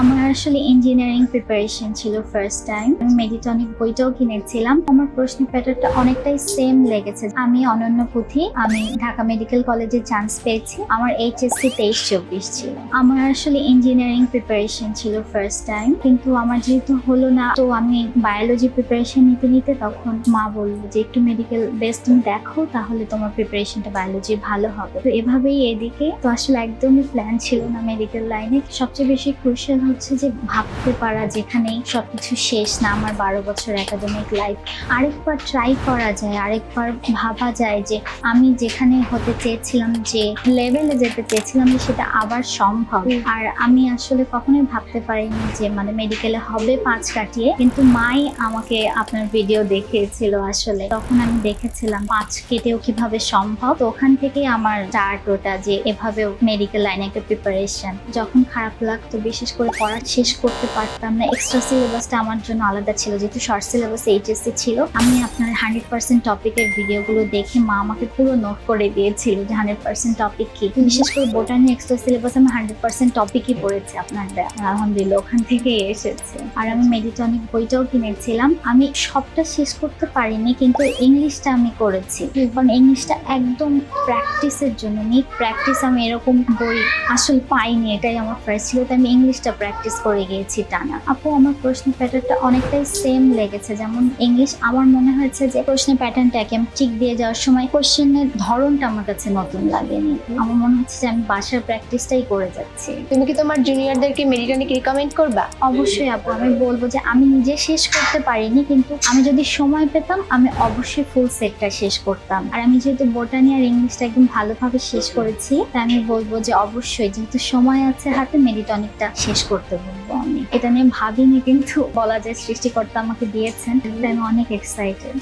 আমার আসলে engineering preparation ছিল ফার্স্ট টাইম আমি মেডিটনিক বইটাও কিনেছিলাম। আমার প্রশ্ন প্যাটার্নটা অনেকটাই সেম লেগেছে। আমি অনন্য পুঁথি। আমি ঢাকা মেডিকেল কলেজে চান্স পেয়েছি। আমার এইচএসসি তেইশ চব্বিশ ছিল। আমার আসলে ইঞ্জিনিয়ারিং প্রিপারেশন ছিল ফার্স্ট টাইম কিন্তু আমার যেহেতু হলো না, তো আমি বায়োলজি প্রিপারেশন নিতে নিতে তখন মা বলল যে, একটু মেডিকেল বেস তুমি দেখো, তাহলে তোমার প্রিপারেশনটা বায়োলজি ভালো হবে। তো এভাবেই এদিকে। তো আসলে একদমই প্ল্যান ছিল না মেডিকেল লাইনে সবচেয়ে বেশি ক্রুশিয়াল হচ্ছে যে ভাবতে পারা যেখানেই সবকিছু শেষ না আমার বারো বছর একাডেমিক লাইফ আরেকবার ট্রাই করা যায় আরেকবার ভাবা যায় যে আমি যেখানে হতে চেয়েছিলাম যে লেভেলে যেতে চেয়েছিলাম সেটা আবার সম্ভব। আর আমি আসলে কখনোই ভাবতে পারিনি যে মানে মেডিকেলে হবে পাঁচ কাটিয়ে কিন্তু মাই আমাকে আপনার ভিডিও দেখিয়েছিল আসলে। তখন আমি দেখেছিলাম পাঁচ কেটেও কীভাবে সম্ভব। তো ওখান থেকেই আমার স্টার্ট ওটা যে এভাবেও মেডিকেল লাইনে একটা প্রিপারেশন যখন খারাপ লাগতো বিশেষ করে পড়া শেষ করতে পারতাম না। এক্সট্রা সিলেবাসটা আমার জন্য আলাদা ছিল। যেহেতু শর্ট সিলেবাস এইচএসসি ছিল, আমি আপনার হান্ড্রেড পার্সেন্ট টপিকের ভিডিওগুলো দেখে মা আমাকে পুরো নোট করে দিয়েছিল যে হান্ড্রেড পার্সেন্ট টপিক কি। বিশেষ করে বোটানি এক্সট্রা সিলেবাস আমি হান্ড্রেড পার্সেন্ট টপিকই পড়েছি আপনার আলহামদুলিল্লাহ, ওখান থেকেই এসেছে। আর আমি মেডিটনিক বইটাও কিনেছিলাম। আমি সবটা শেষ করতে পারিনি, কিন্তু ইংলিশটা আমি করেছি। কারণ ইংলিশটা একদম প্র্যাকটিসের জন্য। নিট প্র্যাকটিস আমি এরকম বই আসলে পাইনি, এটাই আমার ফার্স্ট ছিল। তো আমি ইংলিশটা প্র্যাকটিস করে গিয়েছি টানা। আপু আমার প্রশ্ন প্যাটার্নটা অনেকটাই সেম লেগেছে। যেমন ইংলিশ আমার মনে হয়েছে যে প্রশ্নের প্যাটার্নটাকে আমি ঠিক দিয়ে যাওয়ার সময় কোশ্চেনের ধরনটা আমার কাছে নতুন লাগেনি। আমার মনে হচ্ছে যে আমি বাসার প্র্যাকটিসটাই করে যাচ্ছি। তুমি কি তোমার জুনিয়রদেরকে মেডিটনিক রিকমেন্ড করবা? অবশ্যই আপু আমি বলব যে আমি নিজে শেষ করতে পারিনি কিন্তু আমি যদি সময় পেতাম আমি অবশ্যই ফুল সেটটা শেষ করতাম। আর আমি যেহেতু বোটানি আর ইংলিশটা একদম ভালোভাবে শেষ করেছি তাই আমি বলব যে অবশ্যই যেহেতু সময় আছে হাতে মেডিটনিকটা শেষ করতে আমি এটা নিয়ে ভাবিনি কিন্তু বলা যায় সৃষ্টিকর্তা আমাকে দিয়েছেন। আমি অনেক এক্সাইটেড